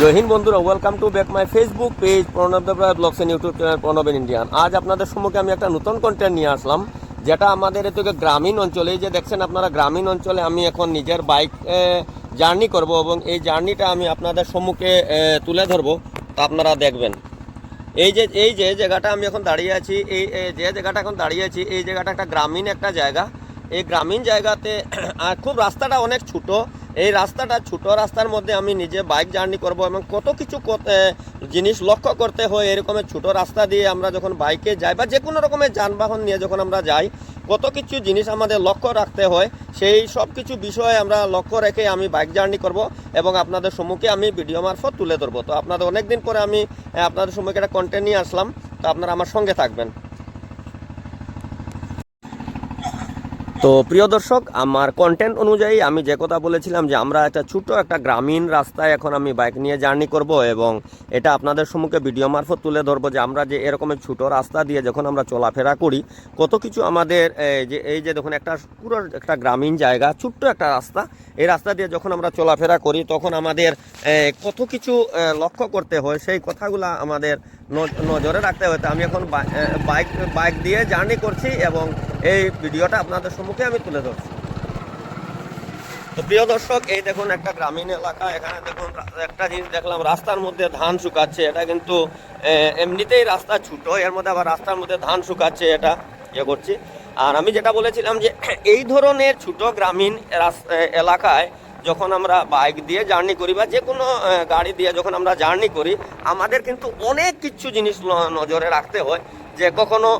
জয় হিন্দ বন্ধুরা welcome to back my Facebook page Pranab Debroy blogs and YouTube channel Pranab in Indian আজ আপনাদের সম্মুখে আমি একটা নতুন কন্টেন্ট নিয়ে আসলাম, যেটা আমাদের এদিকে গ্রামীণ অঞ্চলে যে দেখছেন আপনারা, গ্রামীণ অঞ্চলে আমি এখন নিজের বাইক জার্নি করব এবং এই জার্নিটা আমি আপনাদের সম্মুখে তুলে ধরবো। তা আপনারা দেখবেন। এই যে এই যে জায়গাটা আমি এখন দাঁড়িয়ে আছি, এই যে জায়গাটা এখন দাঁড়িয়ে আছি, এই জায়গাটা একটা গ্রামীণ একটা জায়গা। এই গ্রামীণ জায়গাতে খুব রাস্তাটা অনেক ছোট। এই রাস্তাটা ছোট রাস্তার মধ্যে আমি নিজে বাইক জার্নি করব এবং কত কিছু জিনিস লক্ষ্য করতে হয় এরকমের ছোট রাস্তা দিয়ে আমরা যখন বাইকে যাই বা যে কোনো রকমের যানবাহন নিয়ে যখন আমরা যাই, কত কিছু জিনিস আমাদের লক্ষ্য রাখতে হয়, সেই সব কিছু বিষয়ে আমরা লক্ষ্য রেখে আমি বাইক জার্নি করব এবং আপনাদের সম্মুখে আমি ভিডিও মারফত তুলে ধরবো। তো আপনাদের অনেক দিন পরে আমি, আপনাদের সম্মুখে একটা কন্টেন্ট নিয়ে আসলাম, তো আপনারা আমার সঙ্গে থাকবেন। তো প্রিয় দর্শক, আমার কন্টেন্ট অনুযায়ী আমি যে কথা বলেছিলাম যে আমরা একটা ছোট একটা গ্রামীণ রাস্তায় এখন আমি বাইক নিয়ে জার্নি করব এবং এটা আপনাদের সম্মুখে ভিডিও মারফত তুলে ধরবো যে আমরা যে এরকমের ছোট রাস্তা দিয়ে যখন আমরা চলাফেরা করি, কত কিছু আমাদের যে, এই যে দেখুন একটা পুরো একটা গ্রামীণ জায়গা, ছোট্ট একটা রাস্তা। এই রাস্তা দিয়ে যখন আমরা চলাফেরা করি, তখন আমাদের কত কিছু লক্ষ্য করতে হয়, সেই কথাগুলো আমাদের নজরে রাখতে হয়। তো আমি এখন বাইক বাইক দিয়ে জার্নি করছি এবং এই ভিডিওটা আপনাদের সম্মুখে আমি তুলে ধরছি। তো প্রিয় দর্শক, এই দেখুন একটা গ্রামীণ এলাকা। এখানে দেখুন, একটা জিনিস দেখলাম, রাস্তার মধ্যে ধান শুকাচ্ছে। এটা কিন্তু এমনিতেই রাস্তা ছোট, এর মধ্যে আবার রাস্তার মধ্যে ধান শুকাচ্ছে এটা ইয়ে করছি। আর আমি যেটা বলেছিলাম যে, এই ধরনের ছোট গ্রামীণ এলাকায় যখন আমরা বাইক দিয়ে জার্নি করি বা যে কোনো গাড়ি দিয়ে যখন আমরা জার্নি করি, আমাদের কিন্তু অনেক কিছু জিনিস নজরে রাখতে হয়। যে কখনো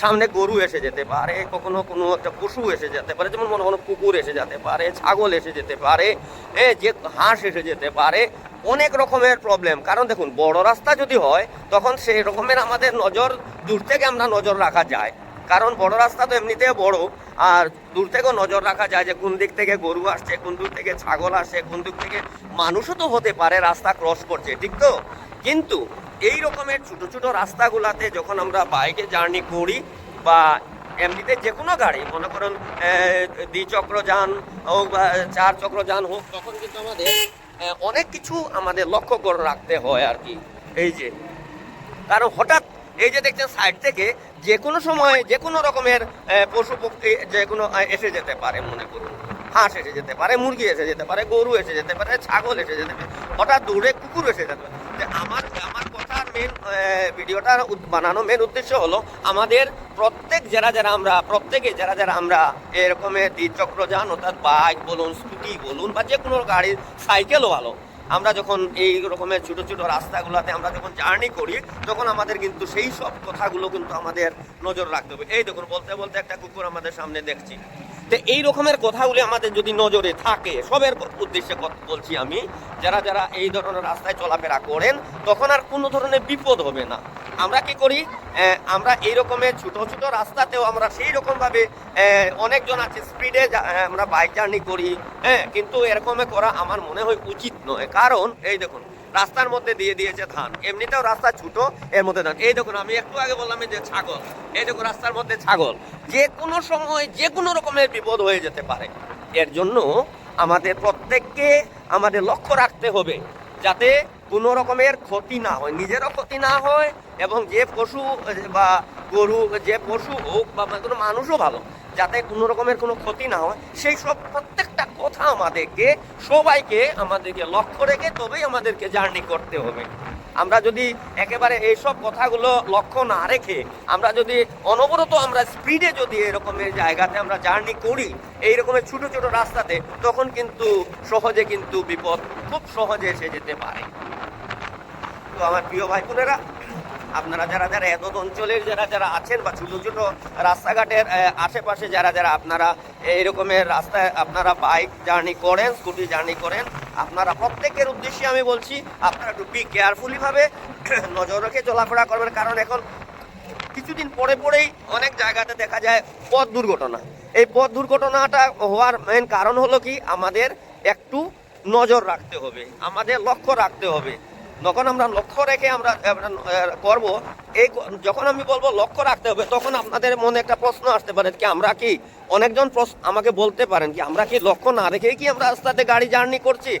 সামনে গরু এসে যেতে পারে, কখনো কোনো একটা পশু এসে যেতে পারে, যেমন মনে কোনো কুকুর এসে যেতে পারে, ছাগল এসে যেতে পারে, এ, যে হাঁস এসে যেতে পারে, অনেক রকমের প্রবলেম কারণ দেখুন, বড় রাস্তা যদি হয়, তখন সেই রকমের আমাদের নজর দূর থেকে আমরা নজর রাখা যায়। কারণ বড় রাস্তা তো এমনিতে বড়, আর দূর থেকেও নজর রাখা যায় যে কোন দিক থেকে গরু আসছে, কোন দিক থেকে ছাগল আসছে, কোন দিক থেকে মানুষও তো হতে পারে রাস্তা ক্রস করছে, ঠিক তো? কিন্তু এই রকমের ছোট ছোট রাস্তাগুলাতে যখন আমরা বাইকে জার্নি করি বা এমনিতে যে কোনো গাড়ি মনে করুন আহ, দ্বিচক্র যান হোক বা চার চক্র যান হোক তখন কিন্তু আমাদের অনেক কিছু আমাদের লক্ষ্য করে রাখতে হয় আর কি। এই যে কারণ হঠাৎ এই যে দেখছেন সাইড থেকে যে কোনো সময় যে কোনো রকমের পশু পক্ষী যে কোনো এসে যেতে পারে মনে করুন। হাঁস এসে যেতে পারে মুরগি এসে যেতে পারে গরু এসে যেতে পারে ছাগল এসে যেতে পারে হঠাৎ দূরে কুকুর এসে যেতে পারে। যে আমার আমার মেন ভিডিওটার উদ- বানানো মেন উদ্দেশ্য হলো আমাদের প্রত্যেক যারা যারা আমরা, প্রত্যেকে যারা যারা আমরা এরকমের দ্বিচক্র যান, অর্থাৎ বাইক বলুন স্কুটি বলুন, বা যে কোনো গাড়ির সাইকেলও ভালো, আমরা যখন এই রকমের ছোটো ছোটো রাস্তাগুলোতে আমরা যখন জার্নি করি, তখন আমাদের কিন্তু সেই সব কথাগুলো কিন্তু আমাদের নজর রাখতে হবে। এই দেখুন, বলতে বলতে একটা কুকুর আমাদের সামনে দেখছি। তো এই রকমের কথাগুলি আমাদের যদি নজরে থাকে, সবের উদ্দেশ্যে বলছি আমি, যারা যারা এই ধরনের রাস্তায় চলাফেরা করেন, তখন আর কোনো ধরনের বিপদ হবে না। আমরা কি করি? আমরা এই রকমের ছোট ছোট রাস্তাতেও আমরা সেই রকমভাবে অনেকজন আছে, স্পিডে আমরা বাইক জার্নি করি। হ্যাঁ কিন্তু এরকমে করা আমার মনে হয় উচিত নয়। কারণ, এই দেখুন রাস্তার মধ্যে দিয়ে দিয়েছে ধান। এমনিতেও রাস্তা ছোট, এর মধ্যে ধান। এই দেখুন, আমি একটু আগে বললাম যে ছাগল, এই দেখুন রাস্তার মধ্যে ছাগল। যে কোনো সময় যে কোনো রকমের বিপদ হয়ে যেতে পারে। এর জন্য আমাদের প্রত্যেককে আমাদের লক্ষ্য রাখতে হবে, যাতে কোনো রকমের ক্ষতি না হয়, নিজেরও ক্ষতি না হয় এবং যে পশু, বা গরু, যে পশু হোক, বা কোনো মানুষও ভালো, যাতে কোনো রকমের কোনো ক্ষতি না হয়, সেই সব প্রত্যেকটা কথা আমাদেরকে, সবাইকে আমাদেরকে লক্ষ্য রেখে তবেই আমাদেরকে জার্নি করতে হবে। আমরা যদি একেবারে এইসব কথাগুলো লক্ষ্য না রেখে, আমরা যদি অনবরত আমরা স্পিডে যদি এরকমের জায়গাতে আমরা জার্নি করি, এই রকমের ছোট ছোট রাস্তাতে, তখন কিন্তু সহজে কিন্তু বিপদ খুব সহজে এসে যেতে পারে। তো আমার প্রিয় ভাই বোনেরা আপনারা যারা যারা এত অঞ্চলের যারা যারা আছেন বা ছোটো ছোটো রাস্তাঘাটের আশেপাশে যারা যারা আপনারা এই রকমের রাস্তায় আপনারা বাইক জার্নি করেন স্কুটি জার্নি করেন, আপনারা প্রত্যেকের উদ্দেশ্যে আমি বলছি, আপনারা একটু বি কেয়ারফুলিভাবে নজর রেখে চলাফেরা করবেন। কারণ এখন কিছুদিন পরে পরেই অনেক জায়গাতে দেখা যায় পথ দুর্ঘটনা। এই পথ দুর্ঘটনাটা হওয়ার মেন কারণ হলো কি? আমাদের একটু নজর রাখতে হবে। আমাদের লক্ষ্য রাখতে হবে। যখন আমরা লক্ষ্য রেখে আমরা করব, এই যখন আমি বলব লক্ষ্য রাখতে হবে, তখন আপনাদের মনে একটা প্রশ্ন আসতে পারে কি আমরা কি অনেকজন প্রশ্ন আমাকে বলতে পারেন কি, আমরা কি লক্ষ্য না রেখেই কি আমরা রাস্তাতে গাড়ি জার্নি করছি?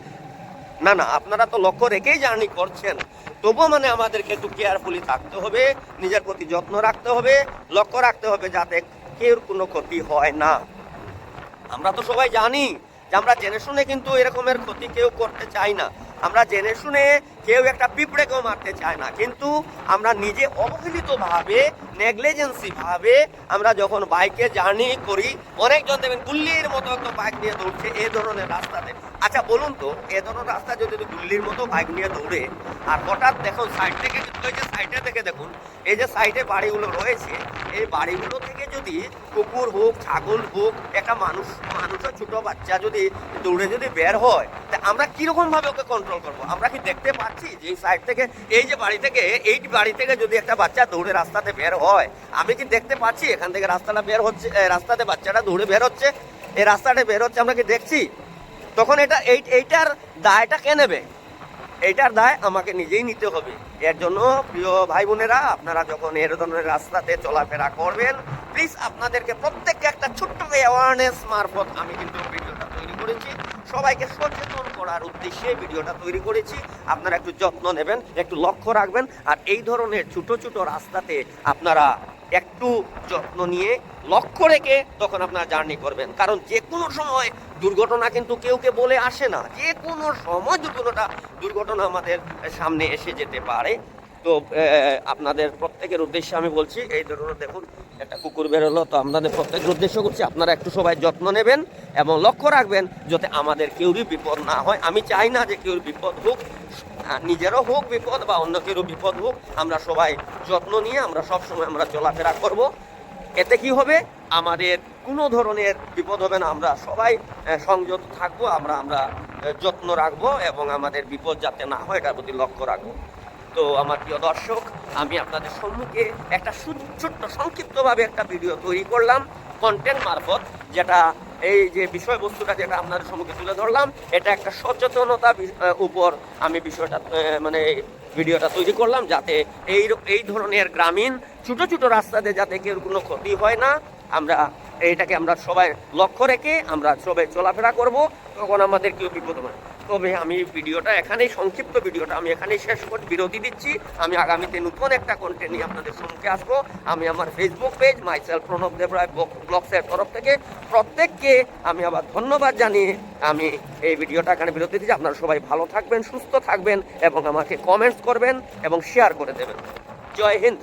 না না, আপনারা তো লক্ষ্য রেখেই জার্নি করছেন। তবুও মানে আমাদেরকে একটু কেয়ারফুলি থাকতে হবে, নিজের প্রতি যত্ন রাখতে হবে, লক্ষ্য রাখতে হবে যাতে কেউ কোনো ক্ষতি হয় না। আমরা তো সবাই জানি যে আমরা জেনে শুনে কিন্তু এরকমের ক্ষতি কেউ করতে চাই না। আমরা জেনে শুনে কেউ একটা পিঁপড়েকেও মারতে চায় না। কিন্তু আমরা নিজে অবহেলিতভাবে নেগলিজেন্সি ভাবে আমরা যখন বাইকে জার্নি করি, অনেকজন দেখবেন গুল্লির মতো একটা বাইক নিয়ে দৌড়ছে, এ ধরনের রাস্তাতে। আচ্ছা বলুন তো, এ ধরনের রাস্তা যদি গুল্লির মতো বাইক নিয়ে দৌড়ে, আর হঠাৎ দেখুন সাইড থেকে এই যে সাইডে থেকে দেখুন, এই যে সাইডে বাড়িগুলো রয়েছে, এই বাড়িগুলো থেকে যদি কুকুর হোক, ছাগল হোক, একটা মানুষ মানুষের ছোট বাচ্চা যদি দৌড়ে যদি বের হয়, তা আমরা কীরকমভাবে ওকে কন্ট্রোল করব? আমরা কি দেখতে পাচ্ছি যে সাইড থেকে, এই যে বাড়ি থেকে, এই বাড়ি থেকে যদি একটা বাচ্চা দৌড়ে রাস্তাতে বের হয়, আমি কি দেখতে পাচ্ছি? এখান থেকে রাস্তাটা বের হচ্ছে রাস্তাতে বাচ্চাটা দৌড়ে বের হচ্ছে, এই রাস্তাটা বের হচ্ছে, আমরা কি দেখছি? তখন এটা, এই, এইটার দায়টা কে নেবে? এইটার দায় আমাকে নিজেই নিতে হবে। এর জন্য প্রিয় ভাই বোনেরা আপনারা যখন এর ধরনের রাস্তাতে চলাফেরা করবেন প্লিজ আপনাদেরকে প্রত্যেককে একটা ছোট্ট অ্যাওয়ারনেস মারফত আমি কিন্তু ভিডিওটা তৈরি করেছি। সবাইকে সচেতন করার উদ্দেশ্যে ভিডিওটা তৈরি করেছি। আপনারা একটু যত্ন নেবেন, একটু লক্ষ্য রাখবেন, আর এই ধরনের ছোট ছোট রাস্তাতে আপনারা একটু যত্ন নিয়ে লক্ষ্য রেখে তখন আপনারা জার্নি করবেন। কারণ যে কোনো সময় দুর্ঘটনা কিন্তু কেউ কে বলে আসে না। যে কোনো সময় দুর্ঘটনা দুর্ঘটনা আমাদের সামনে এসে যেতে পারে। তো আপনাদের প্রত্যেকের উদ্দেশ্যে আমি বলছি, এই ধরনের দেখুন একটা কুকুর বেরোলো তো আপনাদের প্রত্যেকের উদ্দেশ্য করছি আপনারা একটু সবাই যত্ন নেবেন এবং লক্ষ্য রাখবেন যাতে আমাদের কেউরই বিপদ না হয়। আমি চাই না যে কেউর বিপদ হোক নিজেরও হোক বিপদ বা অন্য কেউ বিপদ হোক। আমরা সবাই যত্ন নিয়ে আমরা সব সময় আমরা চলাফেরা করব। এতে কি হবে? আমাদের কোনো ধরনের বিপদ হবে না। আমরা সবাই সংযত থাকব, আমরা আমরা যত্ন রাখব এবং আমাদের বিপদ যাতে না হয়, এটার প্রতি লক্ষ্য রাখব। তো আমার প্রিয় দর্শক, আমি আপনাদের সম্মুখে একটা ছোট্ট সংক্ষিপ্তভাবে একটা ভিডিও তৈরি করলাম কন্টেন্ট মারফত, যেটা এই যে বিষয়বস্তুটা যেটা আপনাদের সম্মুখে তুলে ধরলাম, এটা একটা সচেতনতা উপর আমি বিষয়টা মানে ভিডিওটা তৈরি করলাম যাতে এই এই ধরনের গ্রামীণ ছোটো ছোটো রাস্তাতে যাতে কেউ কোনো ক্ষতি হয় না আমরা এইটাকে আমরা সবাই লক্ষ্য রেখে আমরা সবাই চলাফেরা করব তখন আমাদের কেউ বিপদ না। তবে আমি ভিডিওটা এখানেই, সংক্ষিপ্ত ভিডিওটা আমি এখানেই শেষ করে, বিরতি দিচ্ছি। আমি আগামীতে নতুন একটা কন্টেন্ট নিয়ে আপনাদের সম্মুখে আসব। আমি আমার Facebook page myself Pranab Debroy ব্লগসের তরফ থেকে। প্রত্যেককে আমি আবার ধন্যবাদ জানিয়ে আমি এই ভিডিওটা এখানে বিরতি দিচ্ছি। আপনারা সবাই ভালো থাকবেন, সুস্থ থাকবেন এবং আমাকে কমেন্টস করবেন এবং শেয়ার করে দেবেন। জয় হিন্দ।